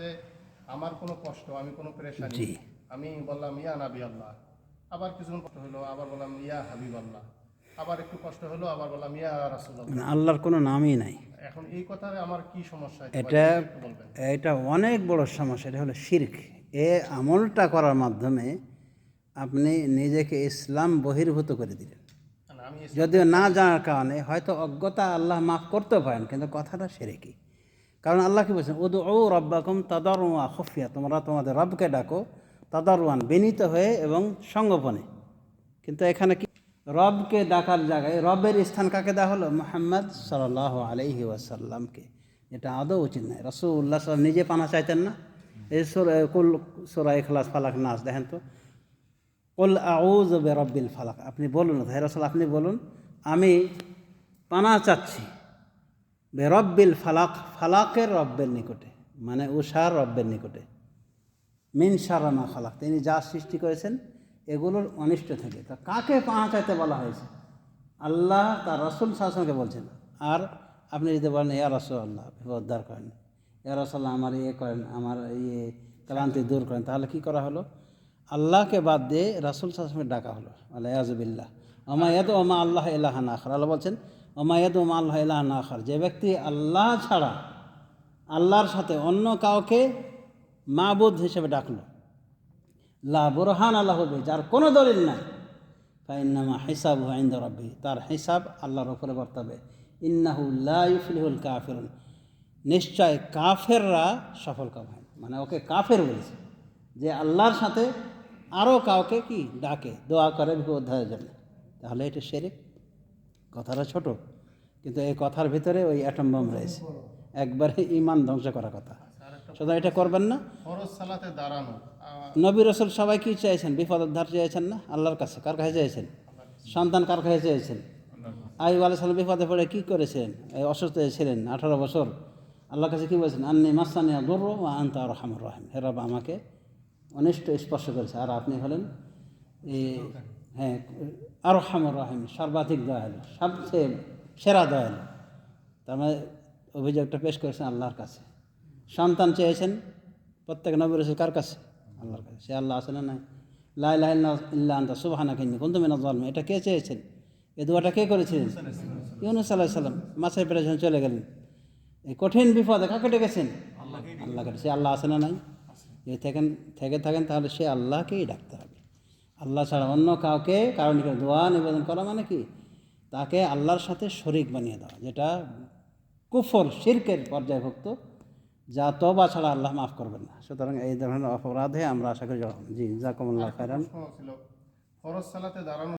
যে আমার কোনো কষ্ট আমি কোনো পেরেশানি। আমি বললাম ইয়া নাবি আল্লাহ। আবার কিছুক্ষণ কষ্ট হলো আবার বললাম ইয়া হাবিব আল্লাহ। আবার একটু কষ্ট হলো আবার বললাম ইয়া রাসূলুল্লাহ আল্লাহর কোনো নামই নাই। এখন এই কথায় আমার কি সমস্যা এটা এটা অনেক বড় সমস্যা এটা হলো শির্ক। এ আমলটা করার মাধ্যমে আপনি নিজেকে ইসলাম বহির্ভূত করে দিলেন। আমি যদিও না জানার কারণে হয়তো অজ্ঞতা আল্লাহ মাফ করতেও পারেন কিন্তু কথাটা সেরে কি কারণ আল্লাহ কি বলছেন উদু ও রব্বাকুম তাদারুয়া খফিয়া তোমরা তোমাদের রবকে ডাকো তাদারুয়ান বিনীত হয়ে এবং সঙ্গোপনে কিন্তু এখানে কি? রবকে ডাকার জায়গায়, রবের স্থান কাকে দেওয়া হলো? মোহাম্মদ সাল্লাহ আলহি ওয়াসাল্লামকে। এটা আদৌ উচিত নয়। রসুল্লাহ সাল্লাম নিজে পানা চাইতেন না। এই কুল, সোরা এখলাস ফালাক নাচ দেখেন তো। কুল আউজ রব্বিল ফালাক আপনি বলুন হে রসুল, আপনি বলুন, আমি পানা চাচ্ছি বে রব্বিল ফালাক, ফালাকের রব্বের নিকটে মানে উষার রব্বের নিকটে। মিন সারামা ফালাক তিনি যা সৃষ্টি করেছেন, এগুলোর অনিষ্ট থেকে। তা কাকে পানা চাইতে বলা হয়েছে? আল্লাহ তার রসুল শাসনকে বলছেন। আর আপনি যদি বলেন, ইয়া রসুল আল্লাহ উদ্ধার করেন। ইয়া রসুল্লাহ আমার ইয়ে করেন, আমার ইয়ে ক্লান্তি দূর করেন তাহলে কি করা হলো? আল্লাহকে বাদ দিয়ে রাসুল শাসনকে ডাকা হলো। আল্লাহ ইয়াজবিল্লাহ ওমায়াদ ওমা আল্লাহ ইলাহান আখর। আল্লাহ বলছেন ওমায়াদ ওমা আল্লাহ ইলাহান আখর যে ব্যক্তি আল্লাহ ছাড়া, আল্লাহর সাথে অন্য কাউকে মাবুদ হিসেবে ডাকলো, লা বুরহান আল্লাহ হবে যার কোনো দলিল নাই, ফাইন্নামা হিসাব আইন্দ রব্বি, তার হিসাব আল্লাহর ওপরে বর্তাবে। ইন্নাহু লা ইউফলিহুল কাফিরুন। নিশ্চয় কাফেররা সফল কাম হয় না। মানে ওকে কাফের বলেছে যে আল্লাহর সাথে আরও কাউকে কি ডাকে, দোয়া করে বিপদ জন্য তাহলে এটা সেরেক কথাটা ছোট কিন্তু এই কথার ভিতরে ওই অ্যাটম বম রয়েছে। একবারে ইমান ধ্বংস করা কথা। সুতরাং এটা করবেন না। দাঁড়ানো। নবী রসুল সবাই কি চাইছেন? বিপদ উদ্ধার চেয়েছেন না? আল্লাহর কাছে কার কাছে চেয়েছেন সন্তান কার কাছে চেয়েছেন আইব আলাহ সাল্লাম বিপদে পড়ে কী করেছেন? এই অসুস্থ ছিলেন আঠারো বছর। আল্লাহর কাছে কী বলেছেন? আন্নি মাসানিয়া দুর্র ও আন্তা রহমুর রহিম। হেরাব আমাকে অনিষ্ট স্পর্শ করেছে। আর আপনি হলেন এই হ্যাঁ আর রহমুর রহিম সর্বাধিক দয়ালু সবচেয়ে সেরা দয়ালু। তার মানে অভিযোগটা পেশ করেছেন আল্লাহর কাছে। সন্তান চেয়েছেন প্রত্যেক নবী রসুল কার কাছে? আল্লাহর কাছে। সে আল্লাহ আছে না নাই? লাই লাহ ইল্লা আন্তা সুবাহানা কিনি কোন তুমি জন্ম এটা কে চেয়েছেন? এ দুয়াটা কে করেছিলেন? ইউনুস আল্লাহ সাল্লাম মাছের পেটে যখন চলে গেলেন এই কঠিন বিপদে কাকে ডেকেছেন? আল্লাহকে। সে আল্লাহ আছে না নাই? যদি থাকেন থেকে থাকেন তাহলে সে আল্লাহকেই ডাকতে হবে। আল্লাহ ছাড়া অন্য কাউকে কারণ দোয়া নিবেদন করা মানে কি? তাকে আল্লাহর সাথে শরিক বানিয়ে দেওয়া যেটা কুফর শির্কের পর্যায়ভুক্ত। যা তবা ছাড়া আল্লাহ মাফ করবেন না। সুতরাং এই ধরনের অপরাধে আমরা আশা করি জি জাকমুল্লাহ ফরজ সালাতে দাঁড়ানো